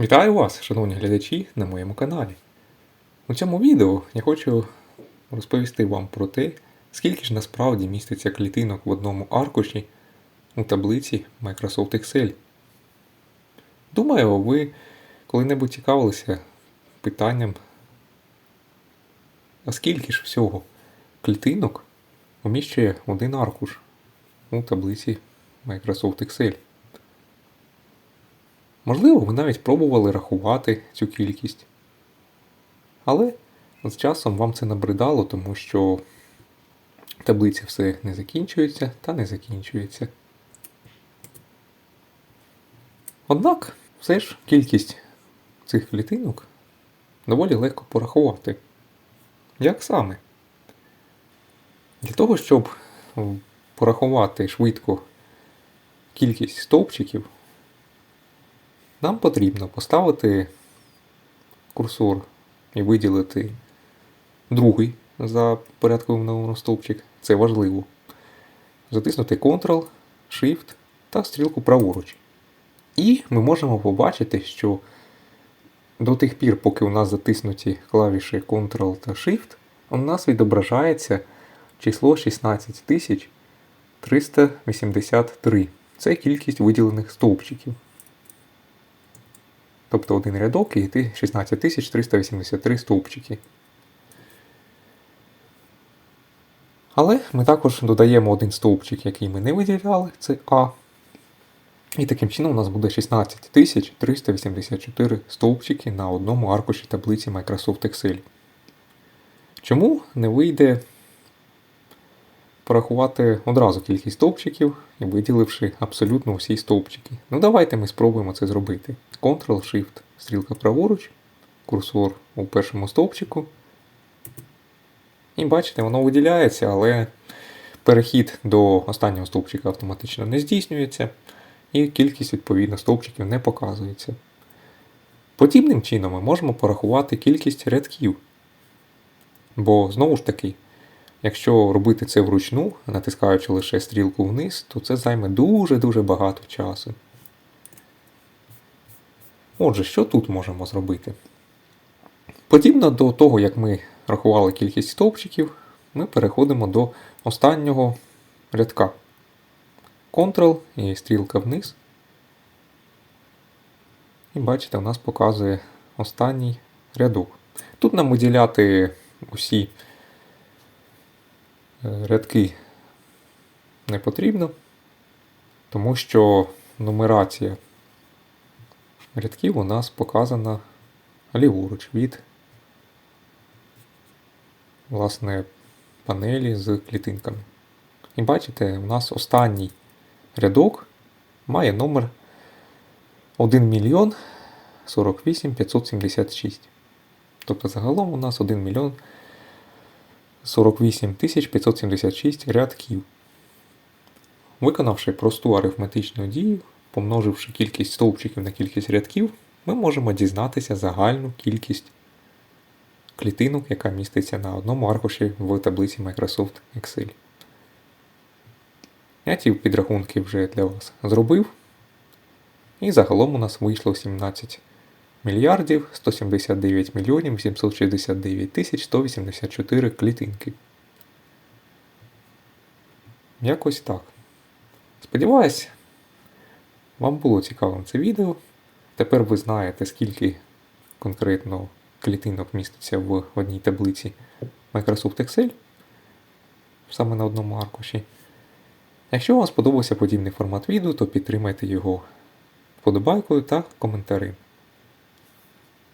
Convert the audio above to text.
Вітаю вас, шановні глядачі, на моєму каналі. У цьому відео я хочу розповісти вам про те, скільки ж насправді міститься клітинок в одному аркуші у таблиці Microsoft Excel. Думаю, ви коли-небудь цікавилися питанням, а скільки ж всього клітинок вміщує один аркуш у таблиці Microsoft Excel. Можливо, ви навіть пробували рахувати цю кількість. Але з часом вам це набридало, тому що таблиця все не закінчується та не закінчується. Однак, все ж кількість цих клітинок доволі легко порахувати. Як саме? Для того, щоб порахувати швидко кількість стовпчиків, нам потрібно поставити курсор і виділити другий за порядковим номером стовпчик. Це важливо. Затиснути Ctrl, Shift та стрілку праворуч. І ми можемо побачити, що до тих пір, поки у нас затиснуті клавіші Ctrl та Shift, у нас відображається число 16383. Це кількість виділених стовпчиків. Тобто один рядок і йти 16383 стовпчики. Але ми також додаємо один стовпчик, який ми не виділяли, це А. І таким чином у нас буде 16384 стовпчики на одному аркуші таблиці Microsoft Excel. Чому не вийде порахувати одразу кількість стовпчиків виділивши абсолютно усі стовпчики? Ну давайте ми спробуємо це зробити. Ctrl-Shift, стрілка праворуч, курсор у першому стовпчику. І бачите, воно виділяється, але перехід до останнього стовпчика автоматично не здійснюється, і кількість відповідно стовпчиків не показується. Подібним чином ми можемо порахувати кількість рядків. Бо знову ж таки, якщо робити це вручну, натискаючи лише стрілку вниз, то це займе дуже-дуже багато часу. Отже, що тут можемо зробити? Подібно до того, як ми рахували кількість стовпчиків, ми переходимо до останнього рядка. Ctrl і стрілка вниз. І бачите, у нас показує останній рядок. Тут нам виділяти усі рядки не потрібно, тому що нумерація рядків у нас показана ліворуч від власне, панелі з клітинками. І бачите, у нас останній рядок має номер 1 мільйон 48 576. Тобто загалом у нас 1 мільйон 48 576 рядків. Виконавши просту арифметичну дію, помноживши кількість стовпчиків на кількість рядків, ми можемо дізнатися загальну кількість клітинок, яка міститься на одному аркуші в таблиці Microsoft Excel. Я ці підрахунки вже для вас зробив. І загалом у нас вийшло 17 мільярдів 179 мільйонів 769 тисяч 184 клітинки. Якось так. Сподіваюсь, вам було цікавим це відео. Тепер ви знаєте, скільки конкретно клітинок міститься в одній таблиці Microsoft Excel, саме на одному аркуші. Якщо вам сподобався подібний формат відео, то підтримайте його вподобайкою та коментарем.